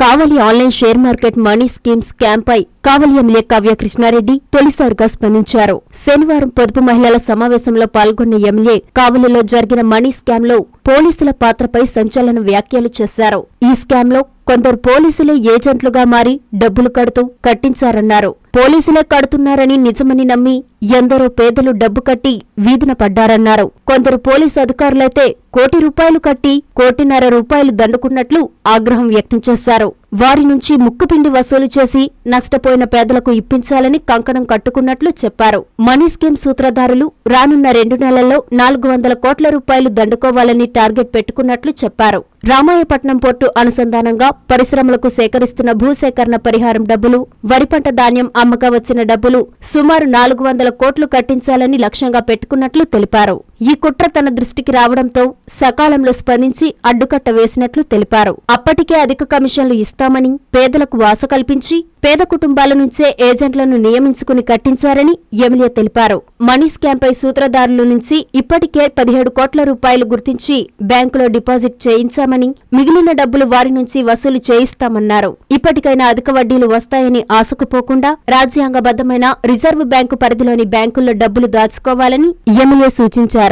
Kavali online share market money scheme scam పై Kavali MLA Kavya Krishna Reddy తొలిసారిగా స్పందించారు. శనివారం పొదుపు మహిళల సమావేశంలో పాల్గొన్న ఎమ్మెల్యే కావలిలో జరిగిన మనీ స్కామ్లో పోలీసుల పాత్రపై సంచలన వ్యాఖ్యలు చేశారు. ఈ స్కామ్లో కొందరు పోలీసులే ఏజెంట్లుగా మారి డబ్బులు కడుతూ కట్టించారన్నారు. పోలీసులే కడుతున్నారని నిజమని నమ్మి ఎందరో పేదలు డబ్బు కట్టి వీధిన పడ్డారన్నారు. కొందరు పోలీసు అధికారులైతే కోటి రూపాయలు కట్టి కోటిన్నర రూపాయలు దండుకున్నట్లు ఆగ్రహం వ్యక్తం చేశారు. వారి నుంచి ముక్కుపిండి వసూలు చేసి నష్టపోయిన పేదలకు ఇప్పించాలని కంకణం కట్టుకున్నట్లు చెప్పారు. మనీ స్కీమ్ సూత్రధారులు రానున్న రెండు నెలల్లో నాలుగు వందల కోట్ల రూపాయలు దండుకోవాలని టార్గెట్ పెట్టుకున్నట్లు చెప్పారు. రామాయపట్నం పోర్టు అనుసంధానంగా పరిశ్రమలకు సేకరిస్తున్న భూసేకరణ పరిహారం డబ్బులు వరి పంట ధాన్యం అమ్మక వచ్చిన డబ్బులు సుమారు నాలుగు వందల కోట్లు కట్టించాలని లక్ష్యంగా పెట్టుకున్నట్లు తెలిపారు. ఈ కుట్ర తన దృష్టికి రావడంతో సకాలంలో స్పందించి అడ్డుకట్ట వేసినట్లు తెలిపారు. అప్పటికే అధిక కమిషన్లు ఇస్తామని పేదలకు వాస కల్పించి పేద కుటుంబాల నుంచే ఏజెంట్లను నియమించుకుని కట్టించారని ఎమ్మెల్యే తెలిపారు. మనీ స్కాంపై సూత్రధారుల నుంచి ఇప్పటికే పదిహేడు కోట్ల రూపాయలు గుర్తించి బ్యాంకులో డిపాజిట్ చేయించామని మిగిలిన డబ్బులు వారి నుంచి వసూలు చేయిస్తామన్నారు. ఇప్పటికైనా అధిక వడ్డీలు వస్తాయని ఆశకుపోకుండా రాజ్యాంగబద్ధమైన రిజర్వ్ బ్యాంకు పరిధిలోని బ్యాంకుల్లో డబ్బులు దాచుకోవాలని ఎమ్మెల్యే సూచించారు.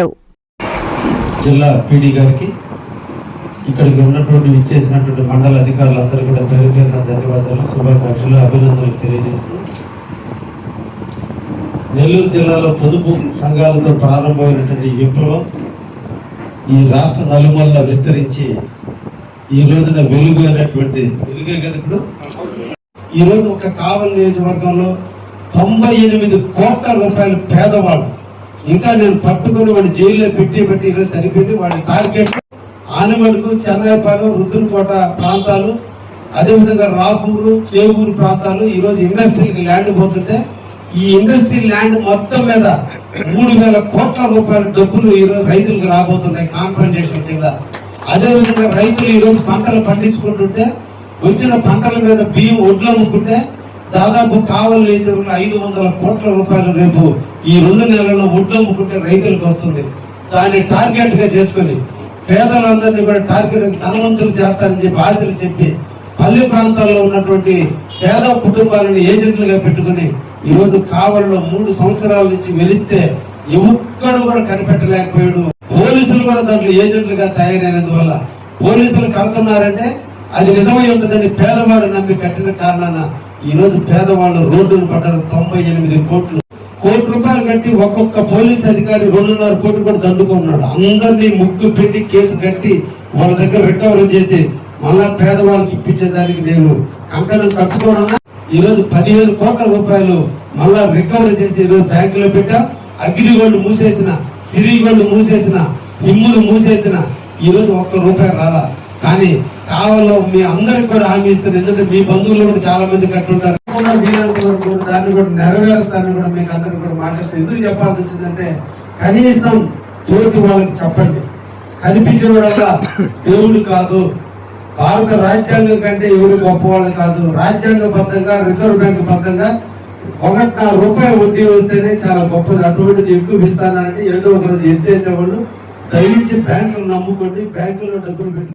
జిల్లా పీడీ గారికి ఇక్కడికి ఉన్నటువంటి విచ్చేసినటువంటి మండల అధికారులందరూ కూడా పేరు పేరున ధన్యవాదాలు శుభాకాంక్షలు అభినందనలు తెలియజేస్తూ. నెల్లూరు జిల్లాలో పొదుపు సంఘాలతో ప్రారంభమైనటువంటి విప్లవం ఈ రాష్ట్ర నలుమల్ల విస్తరించి ఈ రోజున వెలుగు అనేటువంటి వెలుగే కదా ఇప్పుడు. ఈ రోజు ఒక కావలి నియోజకవర్గంలో తొంభై ఎనిమిది కోట్ల రూపాయలు పేదవాళ్ళు ఇంకా నేను పట్టుకొని వాడి జైల్లో పెట్టి పెట్టి ఈరోజు సరిపోయింది. వాడి టార్గెట్ ఆనమడుగు చెన్నైపాలెం రుద్దులకోట ప్రాంతాలు అదేవిధంగా రాపూరు చేవూరు ప్రాంతాలు ఈరోజు ఇండస్ట్రీకి ల్యాండ్ పోతుంటే ఈ ఇండస్ట్రీ ల్యాండ్ మొత్తం మీద మూడు వేల కోట్ల రూపాయల డబ్బులు ఈరోజు రైతులకు రాబోతున్నాయి కాంపెన్సేషన్ కింద. అదేవిధంగా రైతులు ఈరోజు పంటలు పండించుకుంటుంటే వచ్చిన పంటల మీద బియ్యం ఒడ్లు అమ్ముకుంటే దాదాపు కావలి నేచర్లు ఐదు వందల కోట్ల రూపాయలు రేపు ఈ రెండు నెలల్లో ఒడ్లు రైతులకు వస్తుంది. దాన్ని టార్గెట్గా చేసుకుని పేదలందరినీ కూడా టార్గెట్ ధనవంతులు చేస్తారని చెప్పి ఆశలు చెప్పి పల్లె ప్రాంతాల్లో ఉన్నటువంటి పేద కుటుంబాలను ఏజెంట్లుగా పెట్టుకుని ఈ రోజు కావలిలో మూడు సంవత్సరాల నుంచి వెలిస్తే ఎక్కడు కూడా కనిపెట్టలేకపోయాడు. పోలీసులు కూడా దాంట్లో ఏజెంట్లుగా తయారైనందువల్ల పోలీసులు కడుతున్నారంటే అది నిజమై ఉంటుందని పేదవాడు నమ్మి కట్టిన కారణాన ఈరోజు పేదవాళ్ళు రోడ్డును పడ్డారు తొంభై ఎనిమిది కోట్లు. కోటి రూపాయలు కట్టి ఒక్కొక్క పోలీస్ అధికారి రెండున్నర కోట్లు కూడా దండుకున్నాడు అందరినీ ముక్కు పిండి కేసు కట్టి వాళ్ళ దగ్గర రికవరీ చేసి మళ్ళా పేదవాళ్ళకి ఇప్పించేదానికి నేను కంకణం కట్టుకోనున్నా ఈరోజు పదిహేను కోట్ల రూపాయలు మళ్ళా రికవరీ చేసి ఈ రోజు బ్యాంకులో పెట్టా. అగ్రిగోల్డ్ మూసేసిన సిరిగోల్డ్ మూసేసిన హిమ్ములు మూసేసిన ఈరోజు ఒక్క రూపాయి రాలా. కానీ కావాలో మీ అందరికి కూడా హామీ ఇస్తారు ఎందుకంటే మీ బంధువులు కూడా చాలా మంది కట్టుంటారు. కూడా దాన్ని కూడా నెరవేరుస్తానని కూడా మీకు అందరికి కూడా మాట్లాడుతుంది ఎందుకు చెప్పాల్సి వచ్చిందంటే కనీసం తోటి వాళ్ళకి చెప్పండి. కనిపించిన వాళ్ళ దేవుడు కాదు భారత రాజ్యాంగం కంటే ఎవరు గొప్పవాళ్ళు కాదు రాజ్యాంగబద్ధంగా రిజర్వ్ బ్యాంక్ బద్ధంగా ఒకటి రూపాయి వడ్డీ వస్తేనే చాలా గొప్పది. అటువంటిది ఎక్కువ ఇస్తానంటే ఏదో ఒక రోజు ఎత్తేసేవాళ్ళు. దయించి బ్యాంకులు నమ్ముకోండి. బ్యాంకుల్లో డబ్బులు పెట్టి